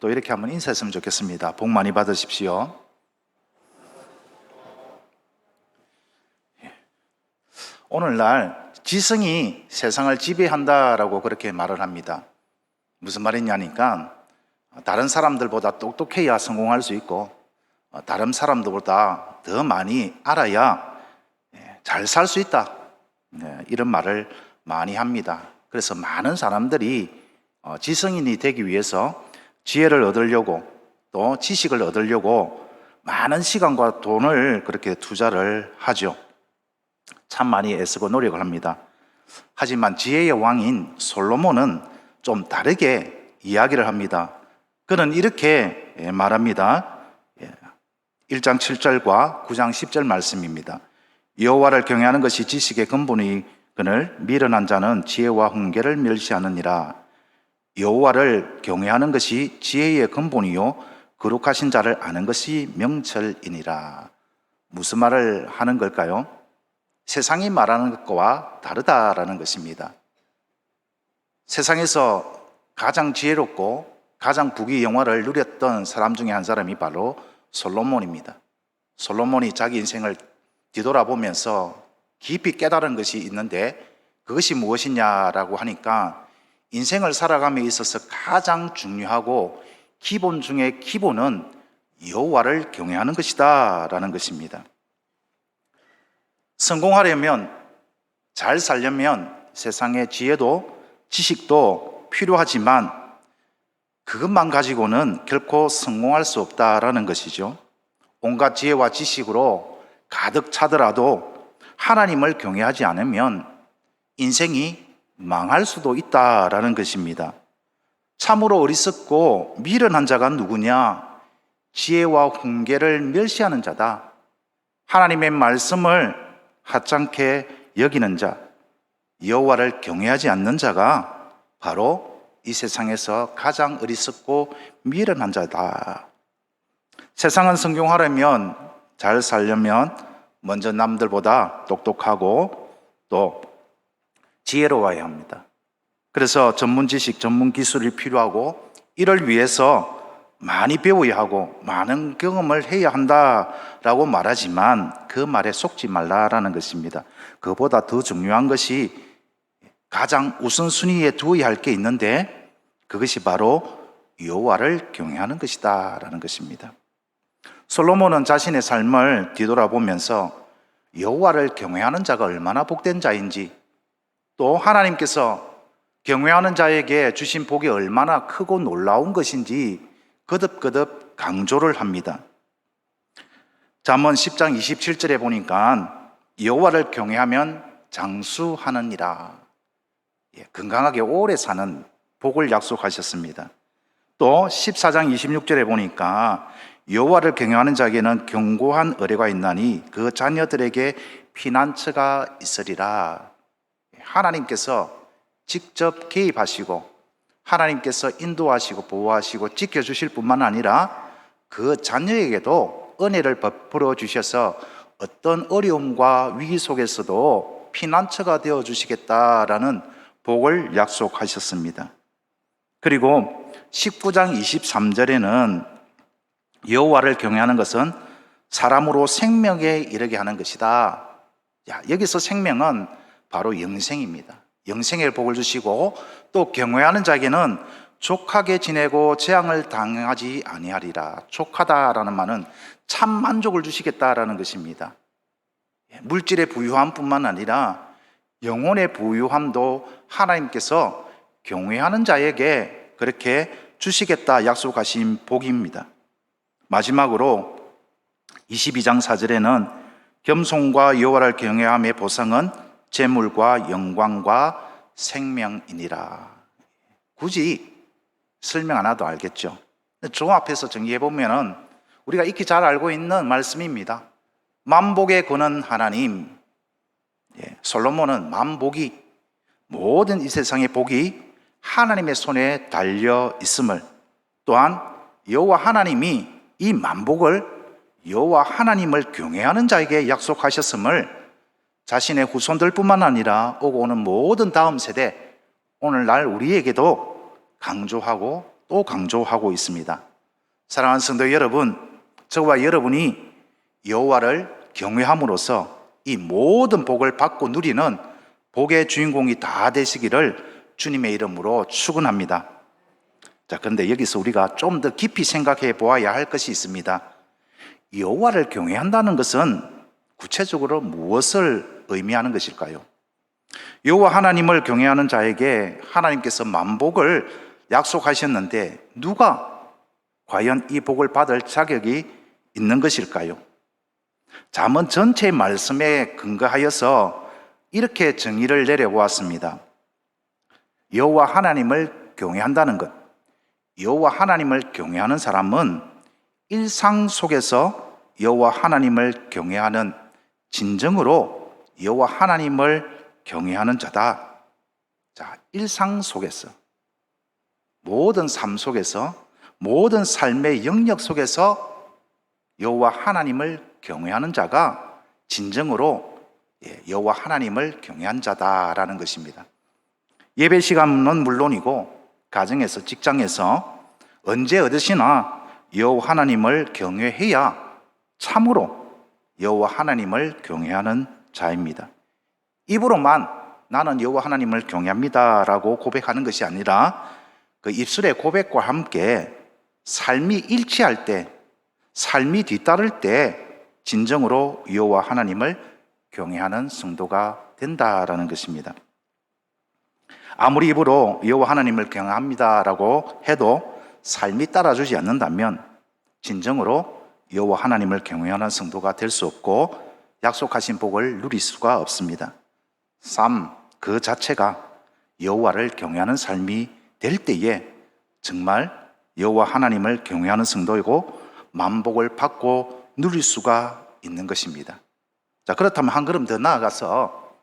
또 이렇게 한번 인사했으면 좋겠습니다. 복 많이 받으십시오. 예. 오늘날 지성이 세상을 지배한다라고 그렇게 말을 합니다. 무슨 말이냐니까 다른 사람들보다 똑똑해야 성공할 수 있고 어, 다른 사람들보다 더 많이 알아야 예, 잘살 수 있다. 네, 이런 말을 많이 합니다. 그래서 많은 사람들이 어, 지성인이 되기 위해서 지혜를 얻으려고 또 지식을 얻으려고 많은 시간과 돈을 그렇게 투자를 하죠. 참 많이 애쓰고 노력을 합니다. 하지만 지혜의 왕인 솔로몬은 좀 다르게 이야기를 합니다. 그는 이렇게 예, 말합니다. 예, 1장 7절과 9장 10절 말씀입니다. 여호와를 경외하는 것이 지식의 근본이 그늘 미련한 자는 지혜와 훈계를 멸시하느니라. 여호와를 경외하는 것이 지혜의 근본이요 거룩하신 자를 아는 것이 명철이니라. 무슨 말을 하는 걸까요? 세상이 말하는 것과 다르다라는 것입니다. 세상에서 가장 지혜롭고 가장 부귀 영화를 누렸던 사람 중에 한 사람이 바로 솔로몬입니다. 솔로몬이 자기 인생을 뒤돌아보면서 깊이 깨달은 것이 있는데 그것이 무엇이냐라고 하니까 인생을 살아감에 있어서 가장 중요하고 기본 중에 기본은 여호와를 경외하는 것이다라는 것입니다. 성공하려면 잘 살려면 세상의 지혜도 지식도 필요하지만 그것만 가지고는 결코 성공할 수 없다라는 것이죠. 온갖 지혜와 지식으로 가득 차더라도 하나님을 경외하지 않으면 인생이 망할 수도 있다라는 것입니다. 참으로 어리석고 미련한 자가 누구냐? 지혜와 훈계를 멸시하는 자다. 하나님의 말씀을 하찮게 여기는 자, 여호와를 경외하지 않는 자가 바로 이 세상에서 가장 어리석고 미련한 자다. 세상은 성공하려면 잘 살려면 먼저 남들보다 똑똑하고 또 지혜로워야 합니다. 그래서 전문 지식, 전문 기술이 필요하고 이를 위해서 많이 배워야 하고 많은 경험을 해야 한다라고 말하지만 그 말에 속지 말라라는 것입니다. 그보다 더 중요한 것이 가장 우선순위에 두어야 할 게 있는데 그것이 바로 여호와를 경외하는 것이다라는 것입니다. 솔로몬은 자신의 삶을 뒤돌아보면서 여호와를 경외하는 자가 얼마나 복된 자인지 또 하나님께서 경외하는 자에게 주신 복이 얼마나 크고 놀라운 것인지 거듭거듭 강조를 합니다. 잠언 10장 27절에 보니까 여호와를 경외하면 장수하느니라. 예, 건강하게 오래 사는 복을 약속하셨습니다. 또 14장 26절에 보니까 여호와를 경외하는 자에게는 견고한 의뢰가 있나니 그 자녀들에게 피난처가 있으리라. 하나님께서 직접 개입하시고 하나님께서 인도하시고 보호하시고 지켜주실 뿐만 아니라 그 자녀에게도 은혜를 베풀어 주셔서 어떤 어려움과 위기 속에서도 피난처가 되어 주시겠다라는 복을 약속하셨습니다. 그리고 19장 23절에는 여호와를 경외하는 것은 사람으로 생명에 이르게 하는 것이다. 야, 여기서 생명은 바로 영생입니다. 영생의 복을 주시고 또 경외하는 자에게는 족하게 지내고 재앙을 당하지 아니하리라. 족하다라는 말은 참 만족을 주시겠다라는 것입니다. 물질의 부유함뿐만 아니라 영혼의 부유함도 하나님께서 경외하는 자에게 그렇게 주시겠다 약속하신 복입니다. 마지막으로 22장 4절에는 겸손과 여호와를 경외함의 보상은 재물과 영광과 생명이니라. 굳이 설명 안 해도 알겠죠. 종합해서 정리해 보면은 우리가 익히 잘 알고 있는 말씀입니다. 만복의 권은 하나님. 예, 솔로몬은 만복이 모든 이 세상의 복이 하나님의 손에 달려 있음을 또한 여호와 하나님이 이 만복을 여호와 하나님을 경외하는 자에게 약속하셨음을 자신의 후손들뿐만 아니라 오고 오는 모든 다음 세대 오늘날 우리에게도 강조하고 또 강조하고 있습니다. 사랑하는 성도 여러분, 저와 여러분이 여호와를 경외함으로써 이 모든 복을 받고 누리는 복의 주인공이 다 되시기를 주님의 이름으로 축원합니다. 자, 그런데 여기서 우리가 좀 더 깊이 생각해 보아야 할 것이 있습니다. 여호와를 경외한다는 것은 구체적으로 무엇을 의미하는 것일까요? 여호와 하나님을 경외하는 자에게 하나님께서 만복을 약속하셨는데 누가 과연 이 복을 받을 자격이 있는 것일까요? 잠언 전체 말씀에 근거하여서 이렇게 정의를 내려보았습니다. 여호와 하나님을 경외한다는 것. 여호와 하나님을 경외하는 사람은 일상 속에서 여호와 하나님을 경외하는 진정으로 여호와 하나님을 경외하는 자다. 자, 일상 속에서 모든 삶 속에서 모든 삶의 영역 속에서 여호와 하나님을 경외하는 자가 진정으로 예, 여호와 하나님을 경외한 자다라는 것입니다. 예배 시간은 물론이고 가정에서 직장에서 언제 어디서나 여호와 하나님을 경외해야 참으로 여호와 하나님을 경외하는 자입니다. 입으로만 나는 여호와 하나님을 경외합니다라고 고백하는 것이 아니라 그 입술의 고백과 함께 삶이 일치할 때, 삶이 뒤따를 때 진정으로 여호와 하나님을 경외하는 성도가 된다라는 것입니다. 아무리 입으로 여호와 하나님을 경외합니다라고 해도 삶이 따라주지 않는다면 진정으로 여호와 하나님을 경외하는 성도가 될 수 없고 약속하신 복을 누릴 수가 없습니다. 삶 그 자체가 여호와를 경외하는 삶이 될 때에 정말 여호와 하나님을 경외하는 성도이고 만복을 받고 누릴 수가 있는 것입니다. 자, 그렇다면 한 걸음 더 나아가서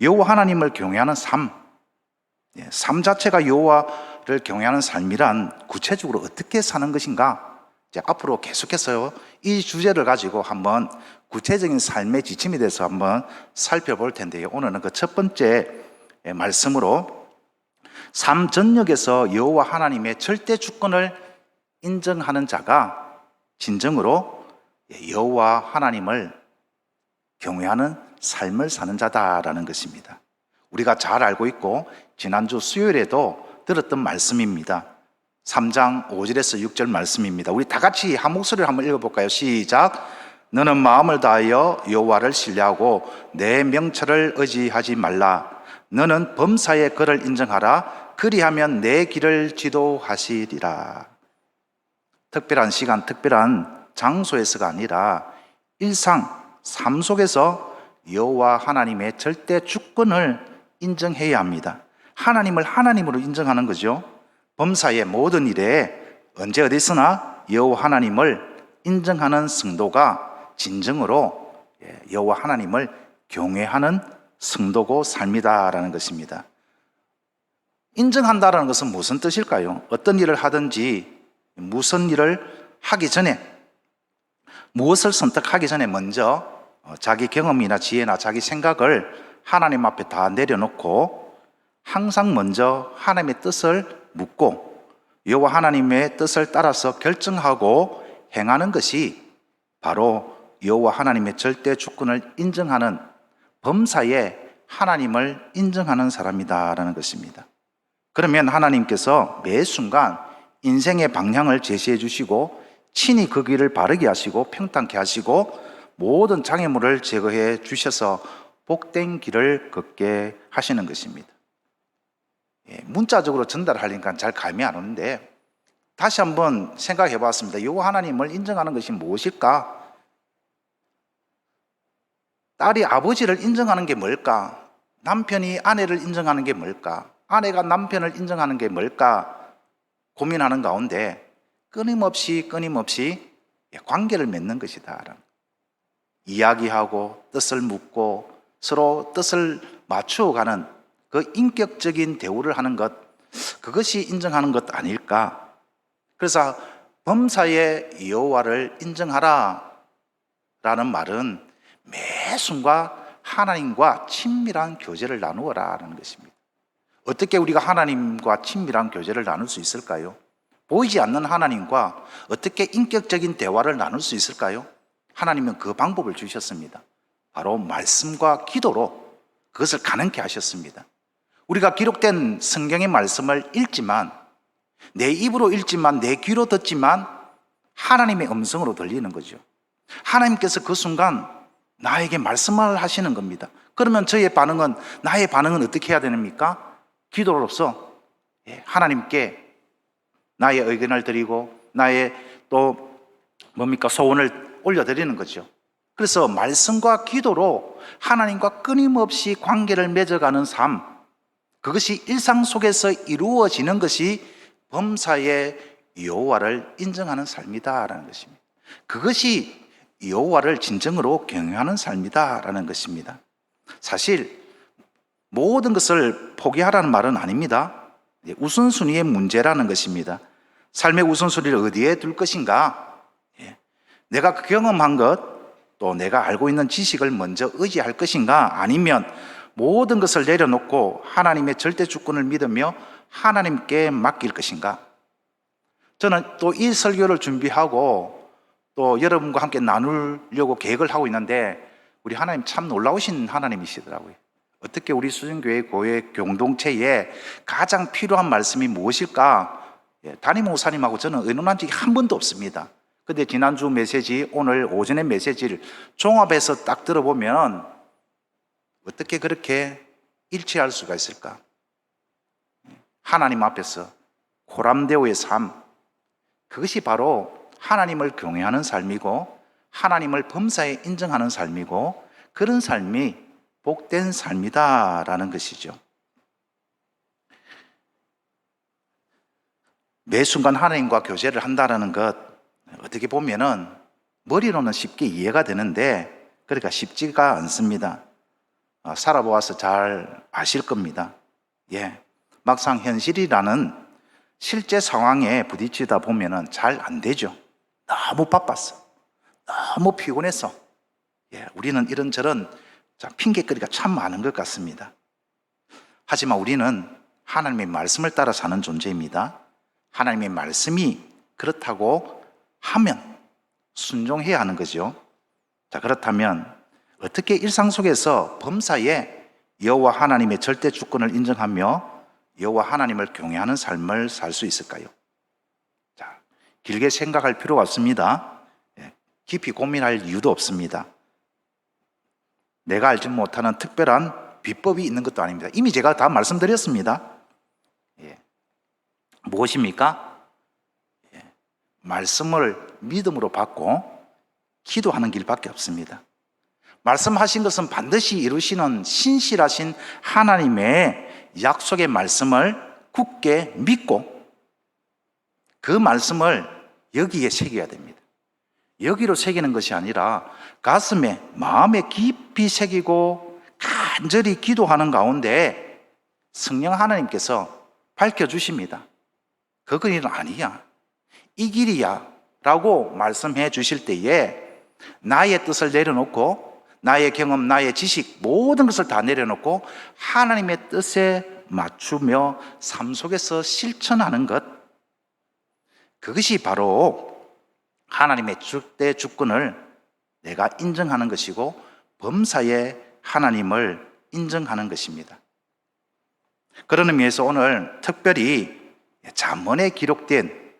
여호와 하나님을 경외하는 삶, 예, 삶 자체가 여호와를 경외하는 삶이란 구체적으로 어떻게 사는 것인가? 이제 앞으로 계속해서 이 주제를 가지고 한번 구체적인 삶의 지침에 대해서 한번 살펴볼 텐데요. 오늘은 그 첫 번째 예, 말씀으로 삶 전역에서 여호와 하나님의 절대 주권을 인정하는 자가 진정으로 예, 여호와 하나님을 경외하는 삶을 사는 자다라는 것입니다. 우리가 잘 알고 있고 지난주 수요일에도 들었던 말씀입니다. 3장 5절에서 6절 말씀입니다. 우리 다 같이 한 목소리를 한번 읽어볼까요? 시작. 너는 마음을 다하여 여호와를 신뢰하고 내 명철을 의지하지 말라. 너는 범사의 그를 인정하라. 그리하면 내 길을 지도하시리라. 특별한 시간, 특별한 장소에서가 아니라 일상, 삶 속에서 여호와 하나님의 절대 주권을 인정해야 합니다. 하나님을 하나님으로 인정하는 거죠. 범사의 모든 일에 언제 어디서나 여호와 하나님을 인정하는 성도가 진정으로 예, 여호와 하나님을 경외하는 성도고 삶이다라는 것입니다. 인정한다라는 것은 무슨 뜻일까요? 어떤 일을 하든지 무슨 일을 하기 전에 무엇을 선택하기 전에 먼저 어, 자기 경험이나 지혜나 자기 생각을 하나님 앞에 다 내려놓고 항상 먼저 하나님의 뜻을 묻고 여호와 하나님의 뜻을 따라서 결정하고 행하는 것이 바로 여호와 하나님의 절대 주권을 인정하는 범사에 하나님을 인정하는 사람이다라는 것입니다. 그러면 하나님께서 매 순간 인생의 방향을 제시해 주시고 친히 그 길을 바르게 하시고 평탄케 하시고 모든 장애물을 제거해 주셔서 복된 길을 걷게 하시는 것입니다. 예, 문자적으로 전달하니까 잘 감이 안 오는데 다시 한번 생각해 봤습니다. 요 하나님을 인정하는 것이 무엇일까? 딸이 아버지를 인정하는 게 뭘까? 남편이 아내를 인정하는 게 뭘까? 아내가 남편을 인정하는 게 뭘까? 고민하는 가운데 끊임없이 끊임없이 관계를 맺는 것이다. 이야기하고 뜻을 묻고 서로 뜻을 맞추어가는 그 인격적인 대우를 하는 것, 그것이 인정하는 것 아닐까? 그래서 범사의 여호와를 인정하라 라는 말은 매 순간 하나님과 친밀한 교제를 나누어라 라는 것입니다. 어떻게 우리가 하나님과 친밀한 교제를 나눌 수 있을까요? 보이지 않는 하나님과 어떻게 인격적인 대화를 나눌 수 있을까요? 하나님은 그 방법을 주셨습니다. 바로 말씀과 기도로 그것을 가능케 하셨습니다. 우리가 기록된 성경의 말씀을 읽지만 내 입으로 읽지만 내 귀로 듣지만 하나님의 음성으로 들리는 거죠. 하나님께서 그 순간 나에게 말씀을 하시는 겁니다. 그러면 저의 반응은 나의 반응은 어떻게 해야 됩니까? 기도로서 예, 하나님께 나의 의견을 드리고 나의 또 뭡니까 소원을 올려드리는 거죠. 그래서 말씀과 기도로 하나님과 끊임없이 관계를 맺어가는 삶, 그것이 일상 속에서 이루어지는 것이 범사의 여호와를 인정하는 삶이다라는 것입니다. 그것이 여호와를 진정으로 경외하는 삶이다라는 것입니다. 사실 모든 것을 포기하라는 말은 아닙니다. 예, 우선순위의 문제라는 것입니다. 삶의 우선순위를 어디에 둘 것인가? 예, 내가 경험한 것, 또 내가 알고 있는 지식을 먼저 의지할 것인가? 아니면 모든 것을 내려놓고 하나님의 절대 주권을 믿으며 하나님께 맡길 것인가? 저는 또 이 설교를 준비하고 또 여러분과 함께 나누려고 계획을 하고 있는데 우리 하나님 참 놀라우신 하나님이시더라고요. 어떻게 우리 수정교회 교회 공동체에 가장 필요한 말씀이 무엇일까? 예, 담임 목사님하고 저는 의논한 적이 한 번도 없습니다. 근데 지난주 메시지, 오늘 오전의 메시지를 종합해서 딱 들어보면 어떻게 그렇게 일치할 수가 있을까? 하나님 앞에서 고람대오의 삶, 그것이 바로 하나님을 경외하는 삶이고 하나님을 범사에 인정하는 삶이고 그런 삶이 복된 삶이다라는 것이죠. 매 순간 하나님과 교제를 한다라는 것 어떻게 보면은 머리로는 쉽게 이해가 되는데 그러니까 쉽지가 않습니다. 어, 살아보아서 잘 아실 겁니다. 예. 막상 현실이라는 실제 상황에 부딪히다 보면은 잘 안 되죠. 너무 바빴어. 너무 피곤해서. 예. 우리는 이런저런 자, 핑계거리가 참 많은 것 같습니다. 하지만 우리는 하나님의 말씀을 따라 사는 존재입니다. 하나님의 말씀이 그렇다고 하면 순종해야 하는 거죠. 자, 그렇다면 어떻게 일상 속에서 범사에 여호와 하나님의 절대 주권을 인정하며 여호와 하나님을 경외하는 삶을 살 수 있을까요? 자, 길게 생각할 필요가 없습니다. 예, 깊이 고민할 이유도 없습니다. 내가 알지 못하는 특별한 비법이 있는 것도 아닙니다. 이미 제가 다 말씀드렸습니다. 예. 무엇입니까? 예. 말씀을 믿음으로 받고 기도하는 길밖에 없습니다. 말씀하신 것은 반드시 이루시는 신실하신 하나님의 약속의 말씀을 굳게 믿고 그 말씀을 여기에 새겨야 됩니다. 여기로 새기는 것이 아니라 가슴에, 마음에 깊이 새기고 간절히 기도하는 가운데 성령 하나님께서 밝혀주십니다. 그 길은 아니야. 이 길이야. 라고 말씀해 주실 때에 나의 뜻을 내려놓고 나의 경험, 나의 지식, 모든 것을 다 내려놓고 하나님의 뜻에 맞추며 삶 속에서 실천하는 것. 그것이 바로 하나님의 주대 주권을 내가 인정하는 것이고 범사의 하나님을 인정하는 것입니다. 그런 의미에서 오늘 특별히 잠언에 기록된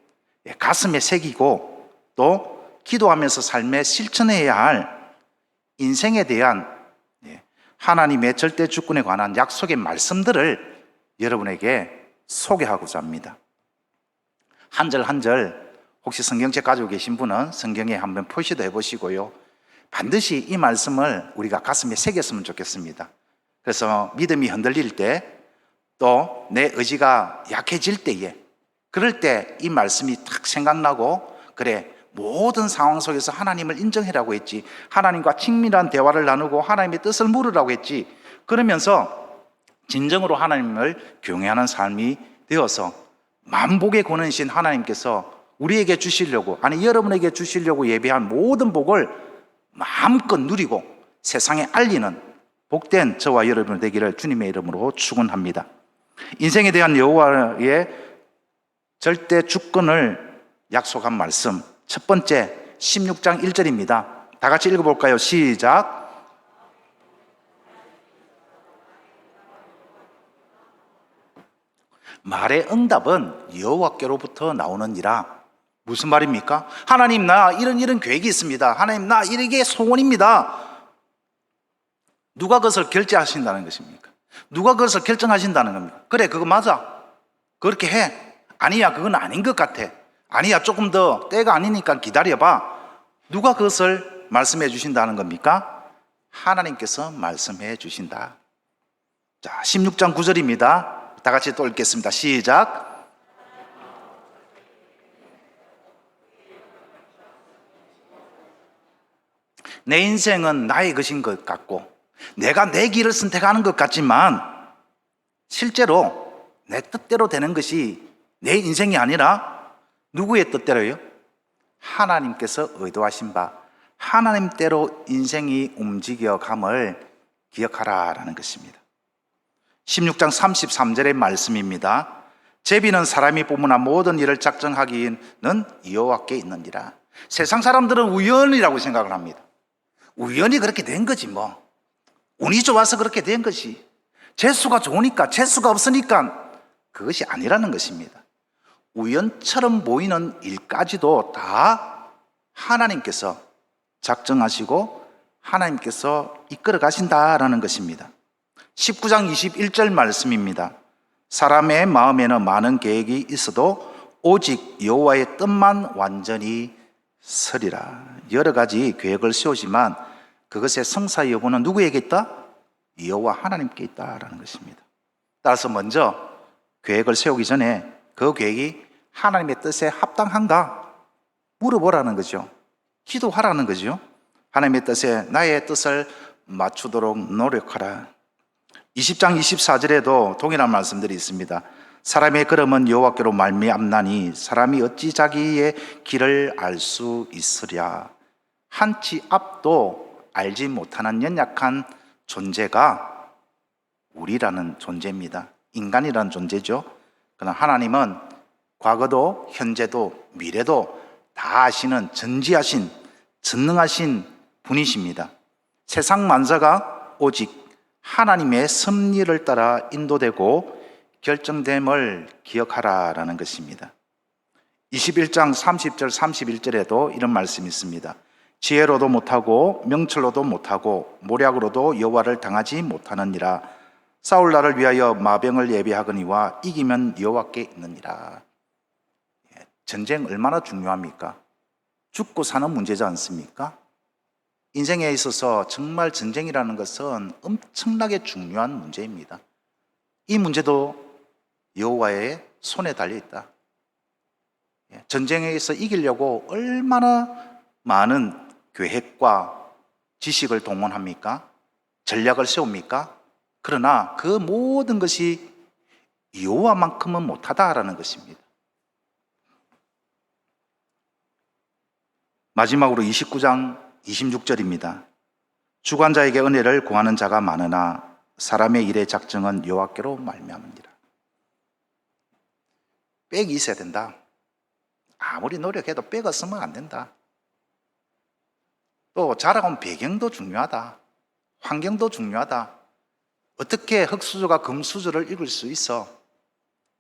가슴에 새기고 또 기도하면서 삶에 실천해야 할 인생에 대한 하나님의 절대 주권에 관한 약속의 말씀들을 여러분에게 소개하고자 합니다. 한 절 한 절 혹시 성경책 가지고 계신 분은 성경에 한번 표시도 해보시고요. 반드시 이 말씀을 우리가 가슴에 새겼으면 좋겠습니다. 그래서 믿음이 흔들릴 때 또 내 의지가 약해질 때에 그럴 때 이 말씀이 탁 생각나고 그래 모든 상황 속에서 하나님을 인정해라고 했지 하나님과 친밀한 대화를 나누고 하나님의 뜻을 물으라고 했지 그러면서 진정으로 하나님을 경외하는 삶이 되어서 만복의 권한이신 하나님께서 우리에게 주시려고 아니 여러분에게 주시려고 예배한 모든 복을 마음껏 누리고 세상에 알리는 복된 저와 여러분 되기를 주님의 이름으로 축원합니다. 인생에 대한 여호와의 절대 주권을 약속한 말씀. 첫 번째 16장 1절입니다. 다 같이 읽어볼까요? 시작. 말의 응답은 여호와께로부터 나오느니라. 무슨 말입니까? 하나님 나 이런 이런 계획이 있습니다. 하나님 나 이게 소원입니다. 누가 그것을 결제하신다는 것입니까? 누가 그것을 결정하신다는 겁니까? 그래 그거 맞아. 그렇게 해. 아니야 그건 아닌 것 같아. 아니야 조금 더 때가 아니니까 기다려봐. 누가 그것을 말씀해 주신다는 겁니까? 하나님께서 말씀해 주신다. 자 16장 9절입니다. 다 같이 또 읽겠습니다. 시작. 내 인생은 나의 것인 것 같고 내가 내 길을 선택하는 것 같지만 실제로 내 뜻대로 되는 것이 내 인생이 아니라 누구의 뜻대로요? 하나님께서 의도하신 바 하나님대로 인생이 움직여감을 기억하라라는 것입니다. 16장 33절의 말씀입니다. 제비는 사람이 뽑으나 모든 일을 작정하기는 여호와께 있느니라. 세상 사람들은 우연이라고 생각을 합니다. 우연히 그렇게 된 거지 뭐. 운이 좋아서 그렇게 된 것이. 재수가 좋으니까, 재수가 없으니까 그것이 아니라는 것입니다. 우연처럼 보이는 일까지도 다 하나님께서 작정하시고 하나님께서 이끌어 가신다라는 것입니다. 19장 21절 말씀입니다. 사람의 마음에는 많은 계획이 있어도 오직 여호와의 뜻만 완전히 서리라. 여러 가지 계획을 세우지만 그것의 성사 여부는 누구에게 있다? 여호와 하나님께 있다라는 것입니다. 따라서 먼저 계획을 세우기 전에 그 계획이 하나님의 뜻에 합당한가 물어보라는 거죠. 기도하라는 거죠. 하나님의 뜻에 나의 뜻을 맞추도록 노력하라. 20장 24절에도 동일한 말씀들이 있습니다. 사람의 걸음은 여호와께로 말미암나니 사람이 어찌 자기의 길을 알 수 있으랴. 한치 앞도 알지 못하는 연약한 존재가 우리라는 존재입니다. 인간이라는 존재죠. 그러나 하나님은 과거도 현재도 미래도 다 아시는 전지하신 전능하신 분이십니다. 세상 만사가 오직 하나님의 섭리를 따라 인도되고 결정됨을 기억하라라는 것입니다. 21장 30절 31절에도 이런 말씀이 있습니다. 지혜로도 못하고 명철로도 못하고 모략으로도 여호와를 당하지 못하느니라. 싸울 날을 위하여 마병을 예비하거니와 이기면 여호와께 있느니라. 예, 전쟁 얼마나 중요합니까? 죽고 사는 문제지 않습니까? 인생에 있어서 정말 전쟁이라는 것은 엄청나게 중요한 문제입니다. 이 문제도 여호와의 손에 달려 있다. 예, 전쟁에서 이기려고 얼마나 많은 계획과 지식을 동원합니까? 전략을 세웁니까? 그러나 그 모든 것이 여호와만큼은 못하다라는 것입니다. 마지막으로 29장 26절입니다. 주관자에게 은혜를 구하는 자가 많으나 사람의 일의 작정은 여호와께로 말미암으니라. 빽이 있어야 된다. 아무리 노력해도 빽 없으면 안 된다. 또 자라온 배경도 중요하다. 환경도 중요하다. 어떻게 흙수저가 금수저를 읽을 수 있어?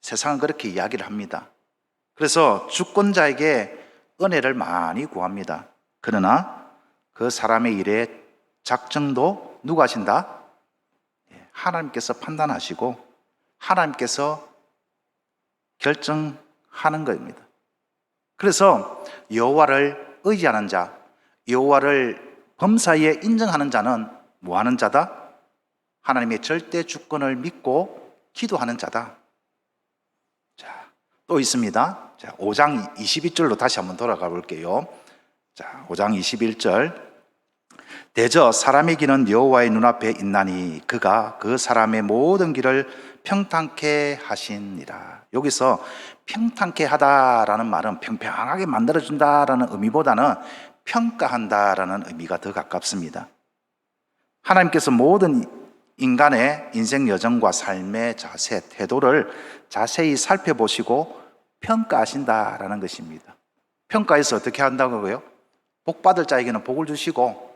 세상은 그렇게 이야기를 합니다. 그래서 주권자에게 은혜를 많이 구합니다. 그러나 그 사람의 일에 작정도 누가 하신다? 예, 하나님께서 판단하시고 하나님께서 결정하는 겁니다. 그래서 여호와를 의지하는 자, 여호와를 범사에 인정하는 자는 뭐 하는 자다? 하나님의 절대 주권을 믿고 기도하는 자다. 자, 또 있습니다. 자, 5장 22절로 다시 한번 돌아가 볼게요. 자, 5장 21절. 대저 사람의 길은 여호와의 눈앞에 있나니 그가 그 사람의 모든 길을 평탄케 하시니라. 여기서 평탄케 하다라는 말은 평평하게 만들어 준다라는 의미보다는 평가한다라는 의미가 더 가깝습니다. 하나님께서 모든 인간의 인생 여정과 삶의 자세, 태도를 자세히 살펴보시고 평가하신다라는 것입니다. 평가해서 어떻게 한다고요? 복 받을 자에게는 복을 주시고,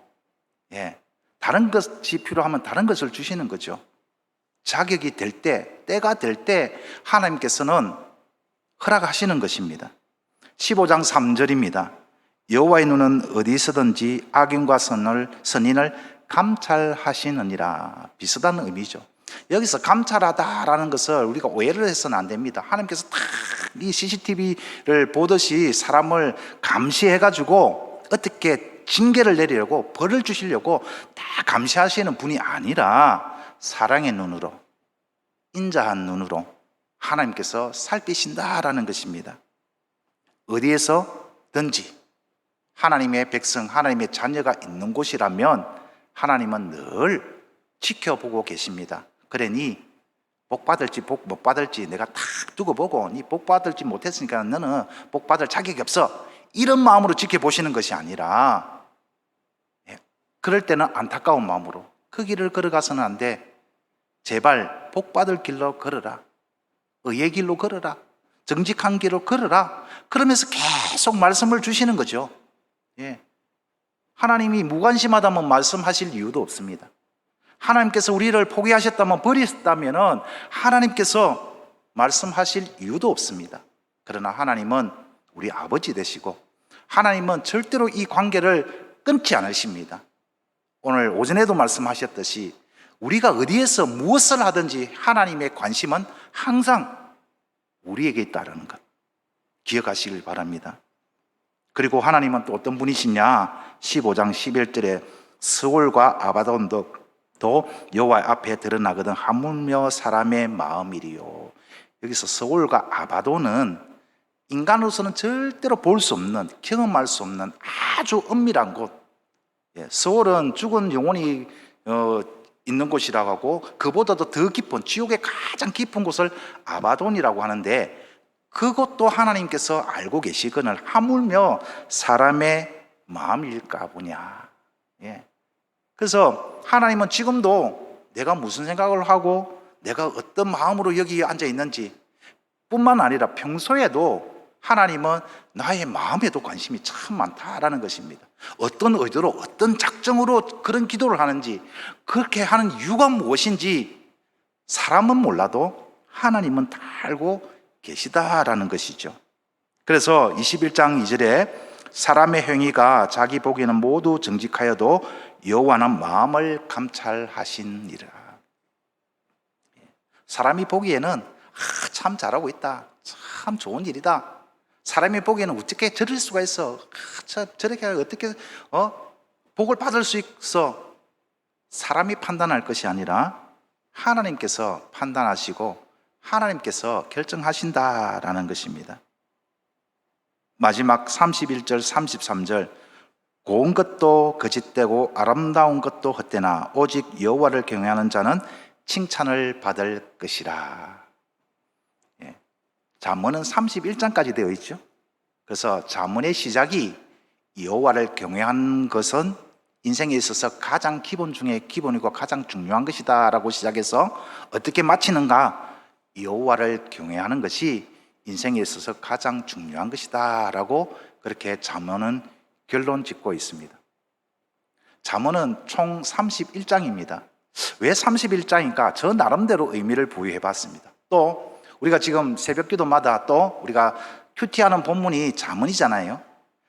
예, 다른 것이 필요하면 다른 것을 주시는 거죠. 자격이 될 때, 때가 될 때 하나님께서는 허락하시는 것입니다. 15장 3절입니다. 여호와의 눈은 어디서든지 악인과 선을 선인을 감찰하시느니라. 비슷한 의미죠. 여기서 감찰하다라는 것을 우리가 오해를 해서는 안 됩니다. 하나님께서 딱 이 CCTV를 보듯이 사람을 감시해 가지고 어떻게 징계를 내리려고 벌을 주시려고 다 감시하시는 분이 아니라 사랑의 눈으로 인자한 눈으로 하나님께서 살피신다라는 것입니다. 어디에서든지 하나님의 백성, 하나님의 자녀가 있는 곳이라면 하나님은 늘 지켜보고 계십니다. 그러니 복 받을지 복 못 받을지 내가 탁 두고 보고 니 복 받을지 못했으니까 너는 복 받을 자격이 없어. 이런 마음으로 지켜보시는 것이 아니라 예, 그럴 때는 안타까운 마음으로 그 길을 걸어가서는 안 돼. 제발 복 받을 길로 걸어라. 의의 길로 걸어라. 정직한 길로 걸어라. 그러면서 계속 말씀을 주시는 거죠. 예. 하나님이 무관심하다면 말씀하실 이유도 없습니다. 하나님께서 우리를 포기하셨다면 버리셨다면 하나님께서 말씀하실 이유도 없습니다. 그러나 하나님은 우리 아버지 되시고 하나님은 절대로 이 관계를 끊지 않으십니다. 오늘 오전에도 말씀하셨듯이 우리가 어디에서 무엇을 하든지 하나님의 관심은 항상 우리에게 있다는 것 기억하시길 바랍니다. 그리고 하나님은 또 어떤 분이시냐? 15장 11절에 스올과 아바돈도 또 여호와 앞에 드러나거든 하물며 사람의 마음이리요. 여기서 스올과 아바돈은 인간으로서는 절대로 볼 수 없는 경험할 수 없는 아주 은밀한 곳. 예, 스올은 죽은 영혼이 어, 있는 곳이라고 하고 그보다도 더 깊은 지옥의 가장 깊은 곳을 아바돈이라고 하는데 그것도 하나님께서 알고 계시거늘 하물며 사람의 마음일까 보냐. 예. 그래서 하나님은 지금도 내가 무슨 생각을 하고 내가 어떤 마음으로 여기 앉아 있는지 뿐만 아니라 평소에도 하나님은 나의 마음에도 관심이 참 많다라는 것입니다. 어떤 의도로 어떤 작정으로 그런 기도를 하는지 그렇게 하는 이유가 무엇인지 사람은 몰라도 하나님은 다 알고 계시다라는 것이죠. 그래서 21장 2절에 사람의 행위가 자기 보기에는 모두 정직하여도 여호와는 마음을 감찰하시니라. 사람이 보기에는 아, 참 잘하고 있다. 참 좋은 일이다. 사람이 보기에는 어떻게 저럴 수가 있어? 아, 저, 저렇게 어떻게 어? 복을 받을 수 있어? 사람이 판단할 것이 아니라 하나님께서 판단하시고 하나님께서 결정하신다라는 것입니다. 마지막 31절, 33절 고운 것도 거짓되고 아름다운 것도 헛되나 오직 여호와를 경외하는 자는 칭찬을 받을 것이라. 예. 잠언은 31장까지 되어 있죠. 그래서 잠언의 시작이 여호와를 경외하는 것은 인생에 있어서 가장 기본 중에 기본이고 가장 중요한 것이다라고 시작해서 어떻게 마치는가? 여호와를 경외하는 것이 인생에 있어서 가장 중요한 것이다라고 그렇게 잠언은 결론 짓고 있습니다. 잠언은 총 31장입니다. 왜 31장인가? 저 나름대로 의미를 부여해 봤습니다. 또 우리가 지금 새벽 기도마다 또 우리가 큐티하는 본문이 잠언이잖아요.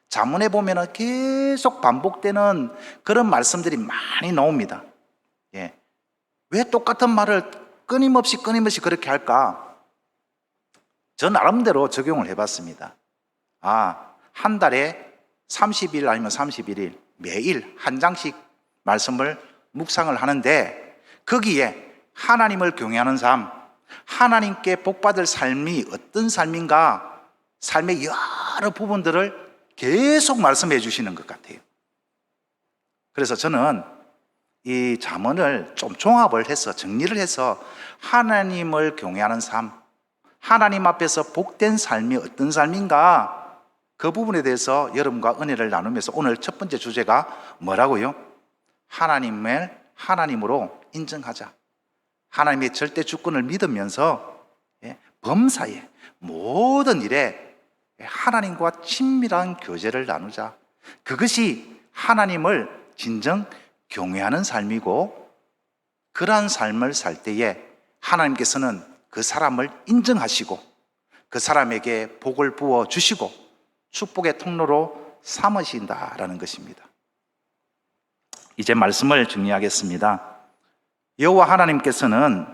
잠언에 보면은 계속 반복되는 그런 말씀들이 많이 나옵니다. 예. 왜 똑같은 말을 끊임없이 끊임없이 그렇게 할까? 저 나름대로 적용을 해봤습니다. 아, 한 달에 30일 아니면 31일 매일 한 장씩 말씀을 묵상을 하는데 거기에 하나님을 경외하는 삶, 하나님께 복받을 삶이 어떤 삶인가 삶의 여러 부분들을 계속 말씀해 주시는 것 같아요. 그래서 저는 이 잠언을 좀 종합을 해서 정리를 해서 하나님을 경외하는 삶, 하나님 앞에서 복된 삶이 어떤 삶인가 그 부분에 대해서 여러분과 은혜를 나누면서 오늘 첫 번째 주제가 뭐라고요? 하나님을 하나님으로 인정하자. 하나님의 절대 주권을 믿으면서 예, 범사에 모든 일에 하나님과 친밀한 교제를 나누자. 그것이 하나님을 진정 경외하는 삶이고 그러한 삶을 살 때에 하나님께서는 그 사람을 인정하시고 그 사람에게 복을 부어 주시고 축복의 통로로 삼으신다라는 것입니다. 이제 말씀을 정리하겠습니다. 여호와 하나님께서는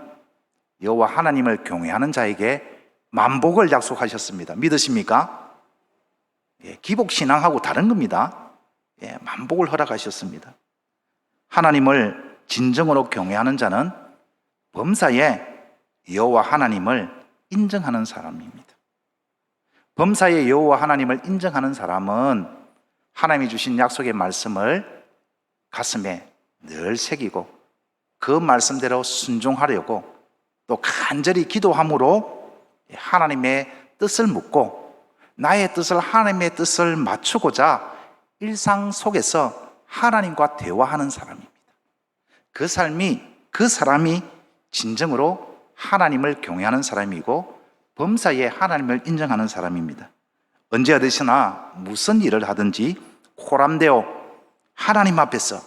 여호와 하나님을 경외하는 자에게 만복을 약속하셨습니다. 믿으십니까? 예, 기복 신앙하고 다른 겁니다. 예, 만복을 허락하셨습니다. 하나님을 진정으로 경외하는 자는 범사에 여호와 하나님을 인정하는 사람입니다. 범사에 여호와 하나님을 인정하는 사람은 하나님이 주신 약속의 말씀을 가슴에 늘 새기고 그 말씀대로 순종하려고 또 간절히 기도함으로 하나님의 뜻을 묻고 나의 뜻을 하나님의 뜻을 맞추고자 일상 속에서 하나님과 대화하는 사람입니다. 그 삶이 그 사람이 진정으로 하나님을 경외하는 사람이고 범사에 하나님을 인정하는 사람입니다. 언제 어디서나 무슨 일을 하든지 코람되어 하나님 앞에서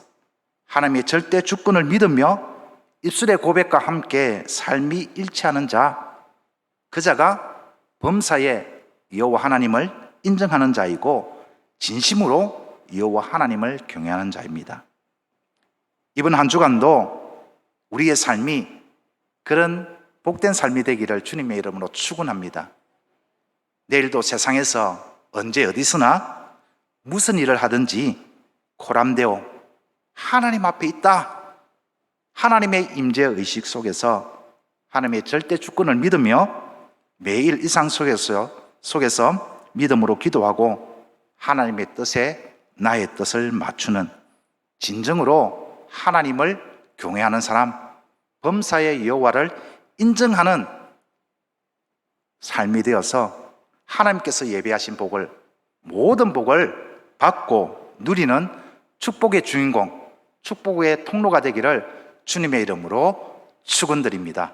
하나님의 절대 주권을 믿으며 입술의 고백과 함께 삶이 일치하는 자, 그 자가 범사에 여호와 하나님을 인정하는 자이고 진심으로 여호와 하나님을 경외하는 자입니다. 이번 한 주간도 우리의 삶이 그런 복된 삶이 되기를 주님의 이름으로 축원합니다. 내일도 세상에서 언제 어디서나 무슨 일을 하든지 코람되어 하나님 앞에 있다. 하나님의 임재 의식 속에서 하나님의 절대 주권을 믿으며 매일 일상 속에서 속에서 믿음으로 기도하고 하나님의 뜻에 나의 뜻을 맞추는 진정으로 하나님을 경외하는 사람, 범사의 여호와를 인정하는 삶이 되어서 하나님께서 예배하신 복을 모든 복을 받고 누리는 축복의 주인공, 축복의 통로가 되기를 주님의 이름으로 축원드립니다.